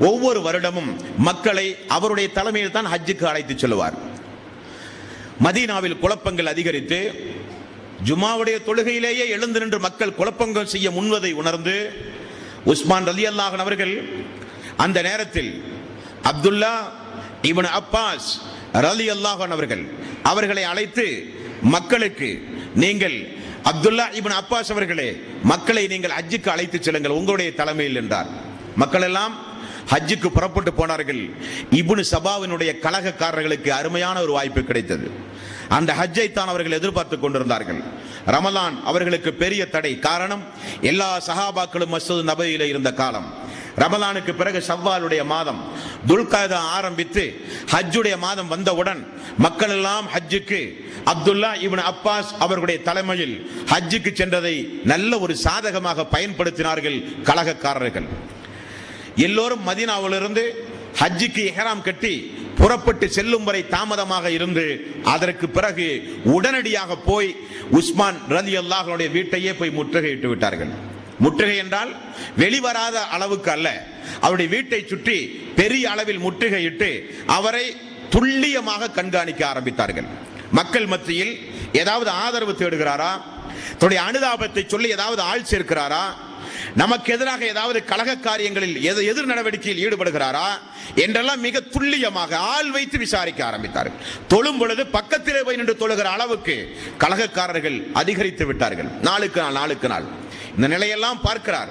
ஒவ்வொரு வருடமும் மக்களை அவருடைய தலைமையில் தான் ஹஜ்ஜுக்கு அழைத்து செல்வார் மதீனாவில் குழப்பங்கள் அதிகரித்து ஜுமாவுடைய தொழுகையிலேயே எழுந்து நின்று மக்கள் குழப்பங்கள் செய்ய முன்வதை உணர்ந்து உஸ்மான் ரலி அல்லாஹன் அவர்கள் அந்த நேரத்தில் அப்துல்லா இவன் அப்பாஸ் ரலி அல்லாஹன் அவர்கள் அவர்களை அழைத்து மக்களுக்கு நீங்கள் அப்துல்லா இவன் அப்பாஸ் அவர்களே மக்களை நீங்கள் ஹஜ்ஜுக்கு அழைத்து செல்லுங்கள் உங்களுடைய தலைமையில் என்றார். மக்கள் எல்லாம் ஹஜ்ஜுக்கு புறப்பட்டு போனார்கள். இபுனு சபாவினுடைய கலகக்காரர்களுக்கு அருமையான ஒரு வாய்ப்பு கிடைத்தது. அந்த ஹஜ்ஜை தான் அவர்கள் எதிர்பார்த்து கொண்டிருந்தார்கள். ரமலான் அவர்களுக்கு பெரிய தடை. காரணம் எல்லா சஹாபாக்களும் மசூத் நபையில் இருந்த காலம். ரமலானுக்கு பிறகு சவ்வாலுடைய மாதம். துல்காதா ஆரம்பித்து ஹஜ்ஜுடைய மாதம் வந்தவுடன் மக்கள் எல்லாம் ஹஜ்ஜுக்கு அப்துல்லா இவன் அப்பாஸ் அவர்களுடைய தலைமையில் ஹஜ்ஜுக்கு சென்றதை நல்ல ஒரு சாதகமாக பயன்படுத்தினார்கள் கலகக்காரர்கள் எல்லோரும் மதீனாவிலிருந்து ஹஜ்ஜுக்கு எஹராம் கட்டி புறப்பட்டு செல்லும் வரை தாமதமாக இருந்து அதற்கு பிறகு உடனடியாக போய் உஸ்மான் ரலி அல்லாஹனுடைய வீட்டையே போய் முற்றுகையிட்டு விட்டார்கள். முற்றுகை என்றால் வெளிவராத அளவுக்கு அல்ல. அவருடைய வீட்டை சுற்றி பெரிய அளவில் முற்றுகையிட்டு அவரை துல்லியமாக கண்காணிக்க ஆரம்பித்தார்கள். மக்கள் மத்தியில் ஏதாவது ஆதரவு தேடுகிறாரா? தன்னுடைய அனுதாபத்தை சொல்லி ஏதாவது ஆள் சேர்க்கிறாரா? நமக்கு எதிராக ஏதாவது கழக காரியங்களில் எது எதிர் நடவடிக்கையில் ஈடுபடுகிறாரா? என்றெல்லாம் மிக துல்லியமாக ஆள் வைத்து விசாரிக்க ஆரம்பித்தார்கள். தொழும் பொழுது பக்கத்திலே போய் நின்று தொழுகிற அளவுக்கு கழகக்காரர்கள் அதிகரித்து விட்டார்கள். நாளுக்கு நாள் நாளுக்கு நாள். இந்த நிலையெல்லாம் பார்க்கிறார்.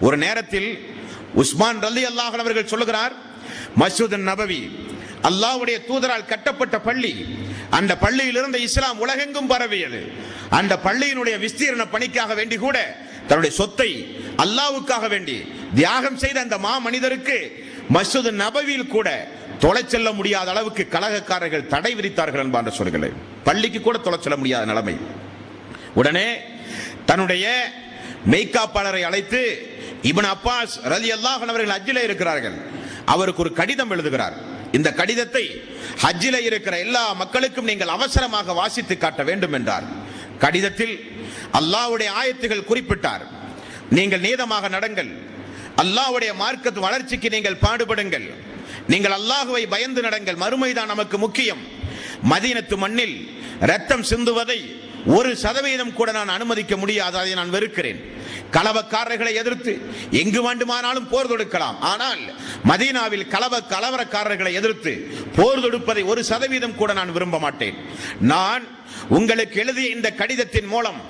ஒரு நேரத்தில் உஸ்மான் ரலி அல்லாஹ் அவர்கள் சொல்லுகிறார் மசூத் நபவி அல்லாஹ்வுடைய தூதரால் கட்டப்பட்ட பள்ளி அந்த பள்ளியிலிருந்து இஸ்லாம் உலகெங்கும் பரவியது. அந்த பள்ளியினுடைய விஸ்தீரண பணிக்காக வேண்டி கூட தன்னுடைய சொத்தை அல்லாவுக்காக வேண்டி தியாகம் செய்த அந்த மா மனிதருக்கு மசூத் நபவியில் கூட தொலை செல்ல முடியாத அளவுக்கு கழகக்காரர்கள் தடை விதித்தார்கள் என்பான்ற சொல்கிறேன் பள்ளிக்கு கூட தொலை செல்ல முடியாத நிலைமை. உடனே தன்னுடைய மெய்காப்பாளரை அழைத்து இபன் அப்பாஸ் ரலி அல்லாஹன் அவர்கள் அஜில இருக்கிறார்கள். அவருக்கு ஒரு கடிதம் எழுதுகிறார். இந்த கடிதத்தை ஹஜ்ஜில இருக்கிற எல்லா மக்களுக்கும் நீங்கள் அவசரமாக வாசித்து காட்ட வேண்டும் என்றார். கடிதத்தில் அல்லாஹ்வுடைய ஆயத்துகள் குறிப்பிட்டார். நீங்கள் நீதமாக நடங்கள். அல்லாவுடைய மார்க்கத்து வளர்ச்சிக்கு நீங்கள் பாடுபடுங்கள். நீங்கள் அல்லாஹுவை பயந்து நடங்கள். மறுமைதான் நமக்கு முக்கியம். மதீனத்து மண்ணில் ரத்தம் சிந்துவதை ஒரு சதவீதம் கூட நான் அனுமதிக்க முடியாது. அதை நான் வெறுக்கிறேன். கலவக்காரர்களை எதிர்த்து எங்கு வேண்டுமானாலும் போர் தொடுக்கலாம். ஆனால் மதீனாவில் கலவ கலவரக்காரர்களை எதிர்த்து போர் தொடுப்பதை ஒரு சதவீதம் கூட நான் விரும்ப மாட்டேன். நான் உங்களுக்கு எழுதிய இந்த கடிதத்தின் மூலம்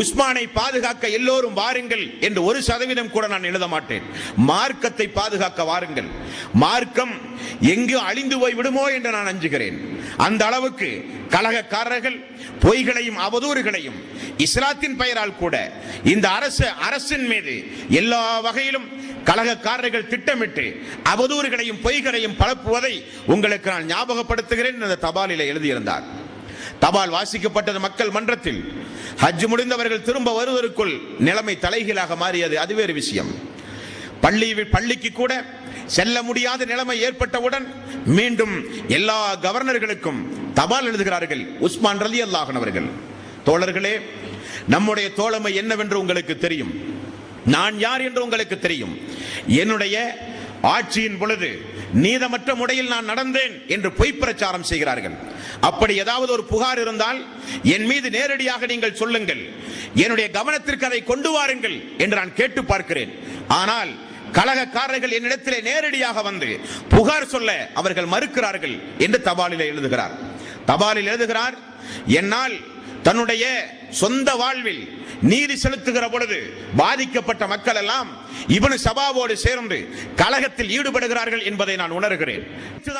உஸ்மானை பாதுகாக்க எல்லோரும் வாருங்கள் என்று ஒரு சதவீதம் கூட நான் எழுத மாட்டேன். மார்க்கத்தை பாதுகாக்க வாருங்கள். மார்க்கம் எங்கு அழிந்து போய் விடுமோ என்று நான் அஞ்சுகிறேன். அந்த அளவுக்கு கலகக்காரர்கள் பொய்களையும் அவதூறுகளையும் இஸ்லாத்தின் பெயரால் கூட இந்த அரசு அரசின் மீது எல்லா வகையிலும் கலகக்காரர்கள் திட்டமிட்டு அவதூறுகளையும் பொய்களையும் பரப்புவதை உங்களுக்கு நான் ஞாபகப்படுத்துகிறேன் இந்த தபாலில் எழுதியிருந்தார். தபால் வாசிக்கப்பட்டது மக்கள் மன்றத்தில். ஹஜ் முடிந்தவர்கள் திரும்ப வருவதற்குள் நிலைமை தலைகீழாக மாறியது. அது வேறு விஷயம். பள்ளி பள்ளிக்கு கூட செல்ல முடியாத நிலைமை ஏற்பட்டவுடன் மீண்டும் எல்லா கவர்னர்களுக்கும் தபால் எழுதுகிறார்கள். உஸ்மான் ரலி அல்லாஹன் அவர்கள். தோழர்களே நம்முடைய தோழமை என்னவென்று உங்களுக்கு தெரியும். நான் யார் என்று உங்களுக்கு தெரியும். என்னுடைய ஆட்சியின் பொழுது நீதமற்ற முறையில் நான் நடந்தேன் என்று பொய் பிரச்சாரம் செய்கிறார்கள். அப்படி ஏதாவது ஒரு புகார் இருந்தால் என் மீது நேரடியாக நீங்கள் சொல்லுங்கள். என்னுடைய கவனத்திற்கு அதை கொண்டு வாருங்கள் என்று நான் கேட்டு பார்க்கிறேன். ஆனால் கழகக்காரர்கள் என்னிடத்திலே நேரடியாக வந்து புகார் சொல்ல அவர்கள் மறுக்கிறார்கள் என்று தபாலில் எழுதுகிறார். தபாலில் எழுதுகிறார் என்னால் தன்னுடைய சொந்த வாழ்வில் நீதி செலுத்துகிற பொழுது பாதிக்கப்பட்ட மக்கள் எல்லாம் இவனு சபாவோடு சேர்ந்து கழகத்தில் ஈடுபடுகிறார்கள் என்பதை நான் உணர்கிறேன்.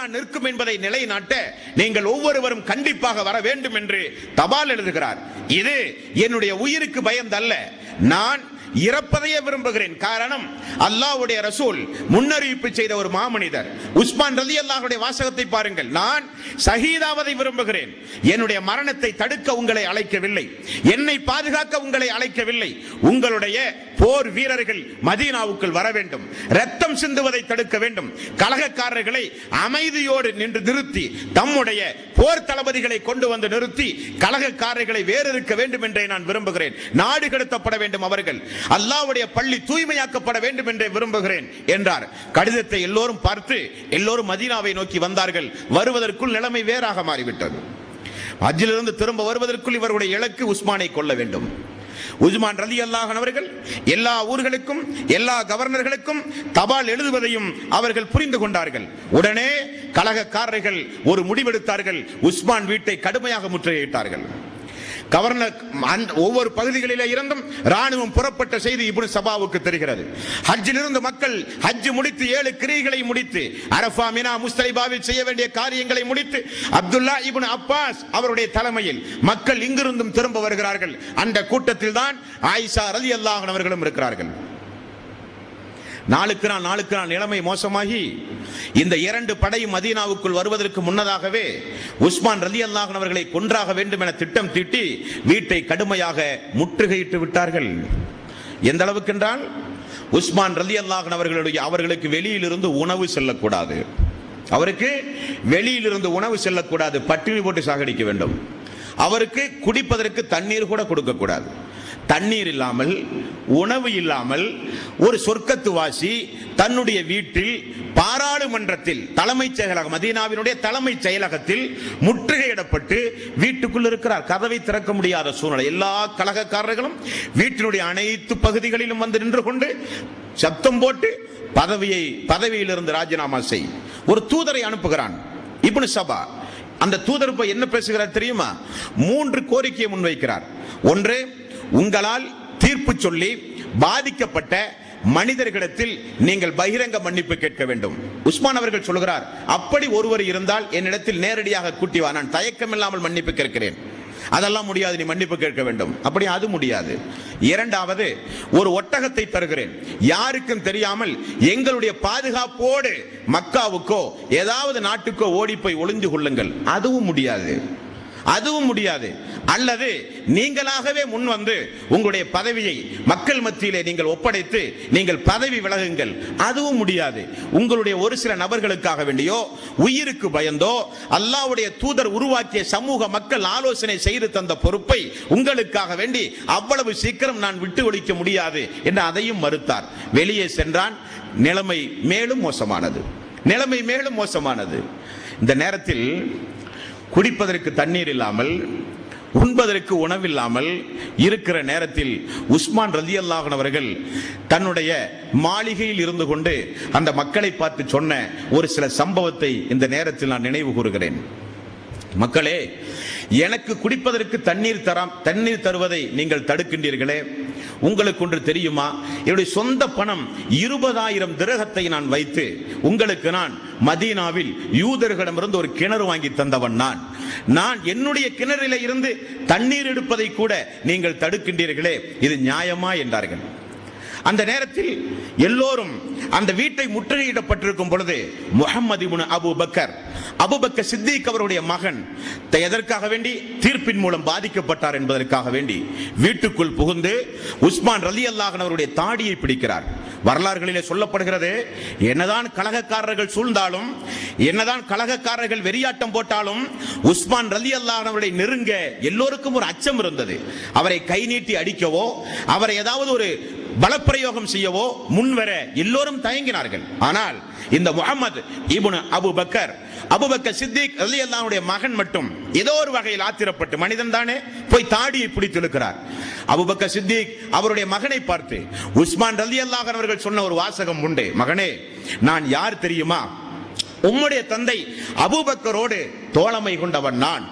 நிற்கும் என்பதை நிலைநாட்ட நீங்கள் ஒவ்வொருவரும் கண்டிப்பாக வர வேண்டும் என்று தபால் எழுதுகிறார். இது என்னுடைய உயிருக்கு பயந்தல்ல. நான் இறப்பதையே விரும்புகிறேன். காரணம் அல்லாஹ்வுடைய ரசூல் முன்னறிவிப்பு செய்த ஒரு மாமனிதர். உஸ்மான் ரலி அல்லாஹுடைய வாசகத்தை பாருங்கள். நான் சஹீதாவதை விரும்புகிறேன். என்னுடைய மரணத்தை தடுக்க உங்களை அழைக்கவில்லை. என்னை பாதுகாக்க உங்களை அழைக்கவில்லை. உங்களுடைய போர் வீரர்கள் மதீனாவுக்குள் வர வேண்டும். ரத்தம் சிந்துவதை தடுக்க வேண்டும். கலகக்காரர்களை அமைதியோடு நின்று நிறுத்தி தம்முடைய போர் தளபதிகளை கொண்டு வந்து நிறுத்தி கலகக்காரர்களை வேறிருக்க வேண்டும் என்றே நான் விரும்புகிறேன். நாடு கடத்தப்பட வேண்டும் அவர்கள். அல்லாஹ்வுடைய பள்ளி தூய்மையாக்கப்பட வேண்டும் என்றே விரும்புகிறேன் என்றார். கடிதத்தை எல்லோரும் பார்த்து எல்லோரும் மதீனாவை நோக்கி வந்தார்கள். வருவதற்குள் நிலைமை வேறாக மாறிவிட்டது. அஜிலிருந்து திரும்ப வருவதற்குள் இவருடைய இலக்கு உஸ்மானை கொள்ள வேண்டும். உஸ்மான் ரலி அல்லாஹன் அவர்கள் எல்லா ஊர்களுக்கும் எல்லா கவர்னர்களுக்கும் தபால் எழுதுவதையும் அவர்கள் புரிந்து கொண்டார்கள். உடனே கழகக்காரர்கள் ஒரு முடிவெடுத்தார்கள். உஸ்மான் வீட்டை கடுமையாக முற்றுகையிட்டார்கள். கவர்னர் ஒவ்வொரு பகுதிகளிலே இருந்தும் ராணுவம் புறப்பட்ட செய்தி இப்படி சபாவுக்கு தெரிகிறது. ஹஜ்ஜிலிருந்து மக்கள் ஹஜ் முடித்து ஏழு கிரிகளை முடித்து அரஃபா மினா முஸ்தலிபாவில் செய்ய வேண்டிய காரியங்களை முடித்து அப்துல்லா இப்னு அப்பாஸ் அவருடைய தலைமையில் மக்கள் இங்கிருந்தும் திரும்ப வருகிறார்கள். அந்த கூட்டத்தில் தான் ஆயிஷா ரலி அல்லாஹன் அவர்களும் இருக்கிறார்கள். நாளுக்கு நாள் நாளுக்கு நாள் நிலைமை மோசமாகி இந்த இரண்டு படையும் மதீனாவுக்குள் வருவதற்கு முன்னதாகவே உஸ்மான் ரலி அல்லாஹன் அவர்களை கொன்றாக வேண்டும் என திட்டம் தீட்டி வீட்டை கடுமையாக முற்றுகையிட்டு விட்டார்கள். எந்த அளவுக்கு என்றால் உஸ்மான் ரலி அல்லாஹன் அவர்களுடைய அவர்களுக்கு வெளியிலிருந்து உணவு செல்லக்கூடாது. அவருக்கு வெளியிலிருந்து உணவு செல்லக்கூடாது. பட்டினி போட்டு சாகடிக்க வேண்டும். அவருக்கு குடிப்பதற்கு தண்ணீர் கூட கொடுக்கக்கூடாது. தண்ணீர் இல்லாமல் உணவு இல்லாமல் ஒரு சொர்க்கத்து வாசி தன்னுடைய வீட்டில் பாராளுமன்றத்தில் தலைமைச் செயலகம் மதீனாவினுடைய தலைமைச் செயலகத்தில் முற்றுகையிடப்பட்டு வீட்டுக்குள் இருக்கிறார். கதவை திறக்க முடியாத சூழ்நிலை. எல்லா கழகக்காரர்களும் வீட்டினுடைய அனைத்து பகுதிகளிலும் வந்து நின்று கொண்டு சத்தம் போட்டு பதவியை பதவியிலிருந்து ராஜினாமா செய். ஒரு தூதரை அனுப்புகிறான். இப்னு சபா. அந்த தூதர் போய் என்ன பேசுகிறார் தெரியுமா? மூன்று கோரிக்கையை முன்வைக்கிறார். ஒன்று உங்களால் தீர்ப்பு சொல்லி பாதிக்கப்பட்ட மனிதர்களிடத்தில் நீங்கள் பகிரங்க மன்னிப்பு கேட்க வேண்டும். உஸ்மான் அவர்கள் சொல்கிறார் அப்படி ஒருவர் இருந்தால் என்னிடத்தில் நேரடியாக கூட்டி வா நான் தயக்கம் இல்லாமல் மன்னிப்பு கேட்கிறேன். அதெல்லாம் முடியாது நீ மன்னிப்பு கேட்க வேண்டும். அப்படி அது முடியாது. இரண்டாவது ஒரு ஒட்டகத்தை தருகிறேன். யாருக்கும் தெரியாமல் எங்களுடைய பாதுகாப்போடு மக்காவுக்கோ ஏதாவது நாட்டுக்கோ ஓடி போய் ஒளிந்து கொள்ளுங்கள். அதுவும் முடியாது. அதுவும் முடியாது. அல்லது நீங்களாகவே முன் வந்து உங்களுடைய பதவியை மக்கள் மத்தியிலே நீங்கள் ஒப்படைத்து நீங்கள் பதவி விலகுங்கள். அதுவும் முடியாது. உங்களுடைய ஒரு சில நபர்களுக்காக வேண்டியோ உயிருக்கு பயந்தோ அல்லாவுடைய தூதர் உருவாக்கிய சமூக மக்கள் ஆலோசனை செய்து தந்த பொறுப்பை உங்களுக்காக வேண்டி அவ்வளவு சீக்கிரம் நான் விட்டு ஒழிக்க முடியாது என்று அதையும் மறுத்தார். வெளியே சென்றான். நிலைமை மேலும் மோசமானது. நிலைமை மேலும் மோசமானது. இந்த நேரத்தில் குடிப்பதற்கு தண்ணீர் இல்லாமல் உண்பதற்கு உணவில்லாமல் இருக்கிற நேரத்தில் உஸ்மான் ரதி அல்லாஹன் அவர்கள் தன்னுடைய மாளிகையில் இருந்து கொண்டு அந்த மக்களை பார்த்து சொன்ன ஒரு சில சம்பவத்தை இந்த நேரத்தில் நான் நினைவு கூறுகிறேன். மக்களே எனக்கு குடிப்பதற்கு தண்ணீர் தராம் தண்ணீர் தருவதை நீங்கள் தடுக்கின்றீர்களே. உங்களுக்கு ஒன்று தெரியுமா? என்னுடைய சொந்த பணம் இருபதாயிரம் திரகத்தை நான் வைத்து உங்களுக்கு நான் மதீனாவில் யூதர்களிடமிருந்து ஒரு கிணறு வாங்கி தந்தவன் நான். நான் என்னுடைய கிணறில இருந்து தண்ணீர் எடுப்பதை கூட நீங்கள் தடுக்கின்றீர்களே. இது நியாயமா என்றார்கள். அந்த நேரத்தில் எல்லோரும் அந்த வீட்டை முற்றுகையிடப்பட்டிருக்கும் பொழுது Muhammad ibn Abu Bakr Abu Bakr Siddiq அவருடைய மகன் த- எதற்காக வேண்டி? தீர்ப்பின் மூலம் பாதிக்கப்பட்டார் என்பதற்காக வேண்டி வீட்டுக்குள் புகுந்து உஸ்மான் ரலி அல்லாஹன் அவருடைய தாடியை பிடிக்கிறார். வரலாறுகளிலே சொல்லப்படுகிறது என்னதான் கலகக்காரர்கள் சூழ்ந்தாலும் என்னதான் கலகக்காரர்கள் வெறியாட்டம் போட்டாலும் உஸ்மான் ரலி அல்லாஹனவரை நெருங்க எல்லோருக்கும் ஒரு அச்சம் இருந்தது. அவரை கை நீட்டி அடிக்கவோ அவரை ஏதாவது ஒரு பலப்பிரயோகம் செய்யவோ முன்வர எல்லோரும் தயங்கினார்கள். ஆனால் இந்த Muhammad ibn Abu Bakr Abu Bakr Siddiq அல்லாவுடைய மகன் மட்டும் ஏதோ ஒரு வகையில் ஆத்திரப்பட்டு மனிதன் தானே போய் தாடியை பிடித்திருக்கிறார் அபுபக்கர் சித்திக் அவருடைய மகனை பார்த்து உஸ்மான் ரலியல்லாஹு அவர்கள் சொன்ன ஒரு வாசகம் உண்டு. மகனே நான் யார் தெரியுமா? உம்முடைய தந்தை அபூபக்கரோடு தோழமை கொண்டவன் நான்.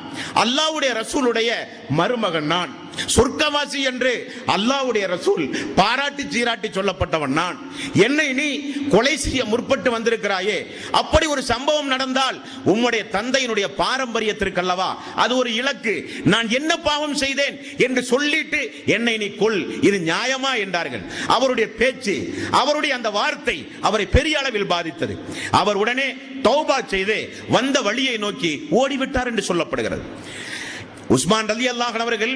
அல்லாஹ்வுடைய ரசூலுடைய மருமகன் நான். சொர்க்கவாசி என்று அல்லாவுடைய ரசூல் பாராட்டி சீராட்டி சொல்லப்பட்டவன் நான். என்னை நீ கொலை செய்ய முற்பட்டு வந்திருக்கிறாயே. அப்படி ஒரு சம்பவம் நடந்தால் உம்முடைய தந்தையினுடைய பாரம்பரியத்திற்கு அல்லவா அது ஒரு இலக்கு. நான் என்ன பாவம் செய்தேன் என்று சொல்லிட்டு என்னை நீ கொல். இது நியாயமா என்றார்கள். அவருடைய பேச்சு அவருடைய அந்த வார்த்தை அவரை பெரிய அளவில் பாதித்தது. அவர் உடனே தௌபா செய்து வந்த வழியை நோக்கி ஓடிவிட்டார் என்று சொல்லப்படுகிறது. உஸ்மான் ரலி அல்லாஹன் அவர்கள்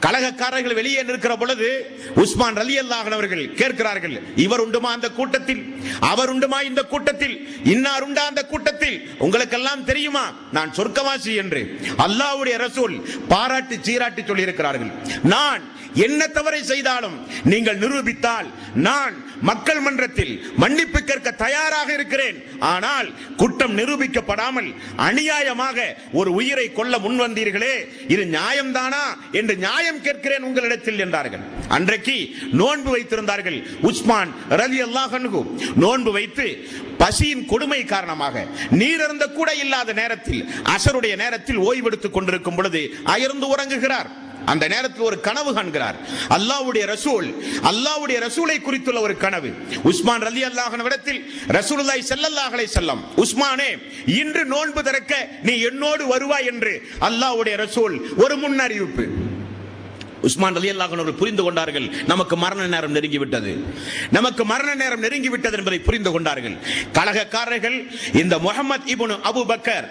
கழகக்காரர்கள் வெளியே நிற்கிற பொழுது உஸ்மான் ரலி அவர்கள் கேட்கிறார்கள் இவர் உண்டுமா அந்த கூட்டத்தில்? அவர் உண்டுமா இந்த கூட்டத்தில்? இன்னார் உண்டா அந்த கூட்டத்தில்? உங்களுக்கெல்லாம் தெரியுமா? நான் சொர்க்கவாசி என்று. அல்லாவுடைய ரசூல் பாராட்டி சீராட்டி சொல்லி இருக்கிறார்கள் நான் என்ன தவறை செய்தாலும் நீங்கள் நிரூபித்தால் நான் மக்கள் மன்றத்தில் மன்னிப்பு கேட்க தயாராக இருக்கிறேன். ஆனால் குற்றம் நிரூபிக்கப்படாமல் அநியாயமாக ஒரு உயிரை கொல்ல முன்வந்தீர்களே இது நியாயம்தானா என்று நியாயம் கேட்கிறேன் உங்களிடத்தில் என்றார்கள். அன்றைக்கு நோன்பு வைத்திருந்தார்கள் உஸ்மான் ரலி அல்லாஹ் நோன்பு வைத்து பசியின் கொடுமை காரணமாக நீரந்த கூட இல்லாத நேரத்தில் அசருடைய நேரத்தில் ஓய்வெடுத்துக் கொண்டிருக்கும் பொழுது அயர்ந்து உறங்குகிறார். அந்த நேரத்தில் ஒரு கனவு காண்கிறார். அல்லாஹ்வுடைய ரசூல் அல்லாஹ்வுடைய ரசூலை குறித்துள்ள ஒரு கனவு. உஸ்மான் ரலி அல்லாஹன் இடத்தில் ரசூலுல்லாய் செல்லல்லாஹலை செல்லம் உஸ்மானே இன்று நோன்பு திறக்க நீ என்னோடு வருவாய் என்று அல்லாஹ்வுடைய ரசூல் ஒரு முன்னறிவிப்பு. உஸ்மான் அலி அல்லாஹன் அவர்கள் புரிந்து கொண்டார்கள் நமக்கு மரண நேரம் நெருங்கிவிட்டது. நமக்கு மரண நேரம் நெருங்கிவிட்டது என்பதை புரிந்து கொண்டார்கள். கழகக்காரர்கள் இந்த முகமது இபுனு அபு பக்கர்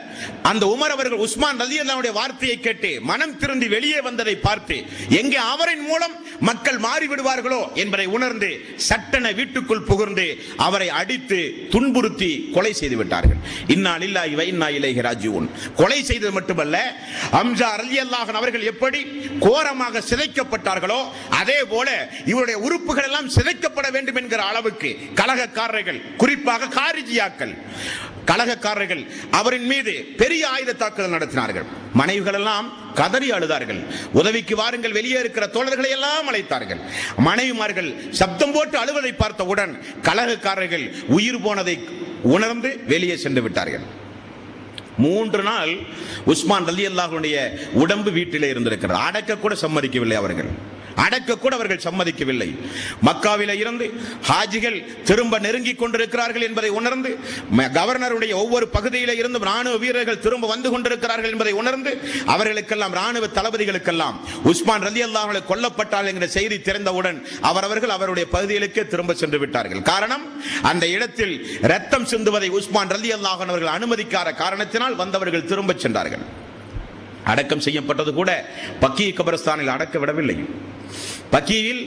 அந்த உமர் அவர்கள் உஸ்மான் ரலி அல்லாவுடைய வார்த்தையை கேட்டு மனம் திருந்தி வெளியே வந்ததை பார்த்து எங்கே அவரின் மூலம் மக்கள் மாறிவிடுவார்களோ என்பதை உணர்ந்து சட்டென வீட்டுக்குள் புகுந்து அவரை அடித்து துன்புறுத்தி கொலை செய்து விட்டார்கள். இன்னால் லில்லாஹி வ இன்னா இலைஹி ராஜிஊன். கொலை செய்தது மட்டுமல்ல அம்ஜா அலி அல்லாஹன் அவர்கள் எப்படி கோரமாக சிதை சிதைக்கப்பட்டார்களோ அதே போல இவருடைய உறுப்புகள் எல்லாம் சிதைக்கப்பட வேண்டும் என்கிற அளவுக்கு கழகக்காரர்கள் குறிப்பாக காரிஜியாக்கள் கழகக்காரர்கள் அவரின் மீது பெரிய ஆயுத தாக்குதல் நடத்தினார்கள். மனைவிகள் எல்லாம் கதறி அழுதார்கள். உதவிக்கு வாருங்கள் வெளியே இருக்கிற தோழர்களை எல்லாம் அழைத்தார்கள். மனைவிமார்கள் சப்தம் போட்டு அழுவதை பார்த்தவுடன் கழகக்காரர்கள் உயிர் போனதை உணர்ந்து வெளியே சென்று விட்டார்கள். மூன்று நாள் உஸ்மான் ரலி அல்லாஹுடைய உடம்பு வீட்டிலே இருந்திருக்கிறார். அடக்க கூட சம்மதிக்கவில்லை அவர்கள். அடக்க கூட அவர்கள் சம்மதிக்கவில்லை. மக்காவில இருந்து ஹாஜிகள் திரும்ப நெருங்கி கொண்டிருக்கிறார்கள் என்பதை உணர்ந்து ம- கவர்னருடைய ஒவ்வொரு பகுதியில இருந்தும் ராணுவ வீரர்கள் திரும்ப வந்து கொண்டிருக்கிறார்கள் என்பதை உணர்ந்து அவர்களுக்கெல்லாம் ராணுவ தளபதிகளுக்கெல்லாம் உஸ்மான் ரலி அல்லாஹ் கொல்லப்பட்டால் என்கிற செய்தி தெரிந்தவுடன் அவரவர்கள் அவருடைய பகுதிகளுக்கே திரும்ப சென்று விட்டார்கள். காரணம் அந்த இடத்தில் ரத்தம் சிந்துவதை உஸ்மான் ரலி அல்லாஹன் அவர்கள் அனுமதிக்காத காரணத்தினால் வந்தவர்கள் திரும்ப சென்றார்கள். அடக்கம் செய்யப்பட்டது கூட பக்கிய கபரஸ்தானில் அடக்க விடவில்லை. பக்கியில்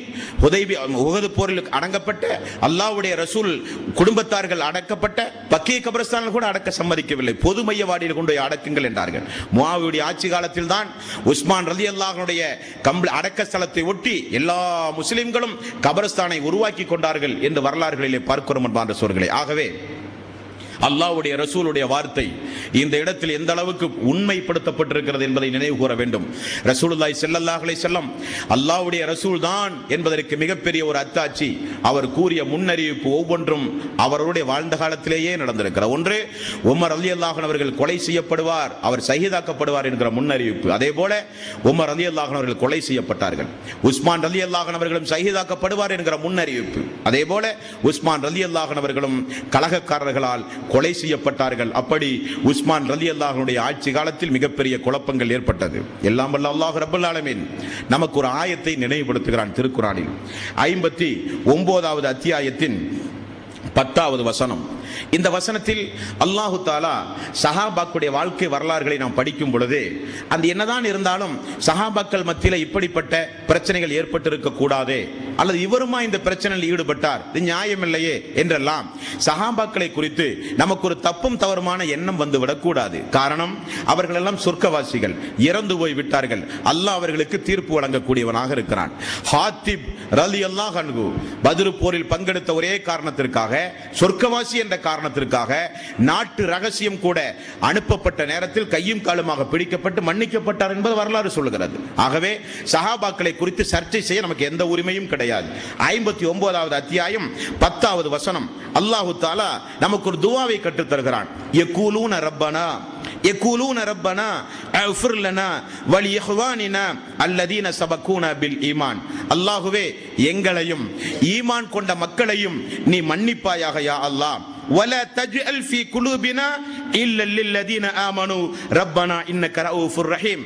உதவி உகது போரில் அடங்கப்பட்ட அல்லாவுடைய ரசூல் குடும்பத்தார்கள் அடக்கப்பட்ட பக்கிய கபரஸ்தானில் கூட அடக்க சம்மதிக்கவில்லை. பொது மையவாடியில் கொண்டு போய் அடக்குங்கள் என்றார்கள். முவாவியுடைய ஆட்சி காலத்தில் தான் உஸ்மான் ரலி அல்லாஹனுடைய கம்பள அடக்க ஸ்தலத்தை ஒட்டி எல்லா முஸ்லிம்களும் கபரஸ்தானை உருவாக்கி கொண்டார்கள் என்று வரலாறுகளிலே பார்க்கிறோம் என்பான்ற சோர்களே. ஆகவே அல்லாவுடைய ரசூலுடைய வார்த்தை இந்த இடத்தில் எந்த அளவுக்கு உண்மைப்படுத்தப்பட்டிருக்கிறது என்பதை நினைவு கூற வேண்டும். ரசூலுல்லாய் செல்லல்லாஹலை செல்லம் அல்லாவுடைய அல்லாஹ்வுடைய ரசூல் தான் என்பதற்கு மிகப்பெரிய ஒரு அத்தாட்சி அவர் கூறிய முன்னறிவிப்பு ஒவ்வொன்றும் அவருடைய வாழ்ந்த காலத்திலேயே நடந்திருக்கிறது ஒன்று. உமர் அலி அல்லாஹன் அவர்கள் கொலை செய்யப்படுவார் அவர் சகிதாக்கப்படுவார் என்கிற முன்னறிவிப்பு. அதே போல உமர் ரலியல்லாஹு அவர்கள் கொலை செய்யப்பட்டார்கள். உஸ்மான் ரலியல்லாஹு அவர்களும் சகிதாக்கப்படுவார் என்கிற முன்னறிவிப்பு. அதே போல உஸ்மான் ரலியல்லாஹு அவர்களும் கழகக்காரர்களால் கொலை செய்யப்பட்டார்கள். அப்படி உஸ்மான் ரலி அல்லாஹனுடைய ஆட்சி காலத்தில் மிகப்பெரிய குழப்பங்கள் ஏற்பட்டது. எல்லாம் வல்ல அல்லாஹ் ரப்பல் நமக்கு ஒரு ஆயத்தை நினைவுபடுத்துகிறான் திருக்குறானில். ஐம்பத்தி ஒன்பதாவது அத்தியாயத்தின் பத்தாவது வசனம். இந்த வசனத்தில் அல்லாஹு தாலா சஹாபாக்குடைய வாழ்க்கை வரலாறுகளை நாம் படிக்கும் பொழுது அந்த என்னதான் இருந்தாலும் சஹாபாக்கள் மத்தியில் இப்படிப்பட்ட பிரச்சனைகள் ஏற்பட்டிருக்க கூடாது அல்லது இவருமா இந்த பிரச்சனையில் ஈடுபட்டார் இது நியாயமில்லையே என்றெல்லாம் சஹாபாக்களை குறித்து நமக்கு ஒரு தப்பும் தவறுமான எண்ணம் வந்து விடக்கூடாது. காரணம் அவர்கள் எல்லாம் சொர்க்கவாசிகள் இறந்து போய் விட்டார்கள். அல்லாஹ் அவர்களுக்கு தீர்ப்பு வழங்கக்கூடியவனாக இருக்கிறான். ஹாத்திப் ரலி அல்லாஹ் பதிரு போரில் பங்கெடுத்த ஒரே காரணத்திற்காக சொர்க்கவாசி என்ற காரணத்திற்காக நாட்டு ரகசியம் கூட அனுப்பப்பட்ட நேரத்தில் கையும் காலுமாக பிடிக்கப்பட்டு மன்னிக்கப்பட்டார் என்பது வரலாறு சொல்லுகிறது. ஆகவே சஹாபாக்களை குறித்து சர்ச்சை செய்ய நமக்கு எந்த உரிமையும் கிடையாது. ஐம்பத்தி ஒன்பதாவது அத்தியாயம் பத்தாவது வசனம். அல்லாஹு தாலா நமக்கு ஒரு துவாவை கற்றுத் தருகிறான் ரப்பனா. யக்கூலூன ரப்பனா اغفر لنا ولإخواننا الذين سبقونا بالإيمان அல்லாஹ்வே எங்களையும் ஈமான் கொண்ட மக்களையும் நீ மன்னிப்பாயாக யா அல்லாஹ் ولا تجعل في قلوبنا அல்லாஹுவே ரப்பனா ரஹீம்.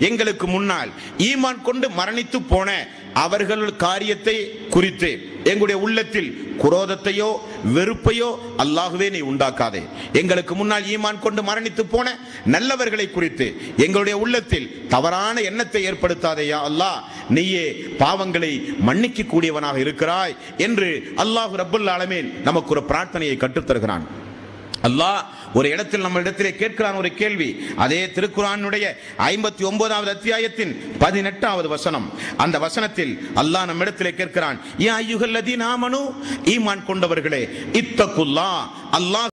எங்களுக்கு முன்னால் ஈமான் கொண்டு மரணித்து போன அவர்கள் காரியத்தை குறித்து எங்களுடைய உள்ளத்தில் குரோதத்தையோ வெறுப்பையோ அல்லாகவே நீ உண்டாக்காதே. எங்களுக்கு முன்னால் ஈமான் கொண்டு மரணித்து போன நல்லவர்களை குறித்து எங்களுடைய உள்ளத்தில் தவறான எண்ணத்தை ஏற்படுத்தாதேயா அல்லாஹ். நீயே பாவங்களை மன்னிக்க கூடியவனாக இருக்கிறாய் என்று அல்லாஹ் ரப்புல் நமக்கு ஒரு பிரார்த்தனையை கற்றுத் தருகிறான் அல்லாஹ் ஒரு இடத்தில் நம்ம இடத்திலே கேட்கிறான் ஒரு கேள்வி. அதே திருக்குறானுடைய ஐம்பத்தி ஒன்பதாவது அத்தியாயத்தின் பதினெட்டாவது வசனம். அந்த வசனத்தில் அல்லாஹ் நம்ம இடத்திலே கேட்கிறான் ஏன் ஐயுகல்லதி நாமனு ஈமான் கொண்டவர்களே இத்தகுல்லா அல்லாஹ்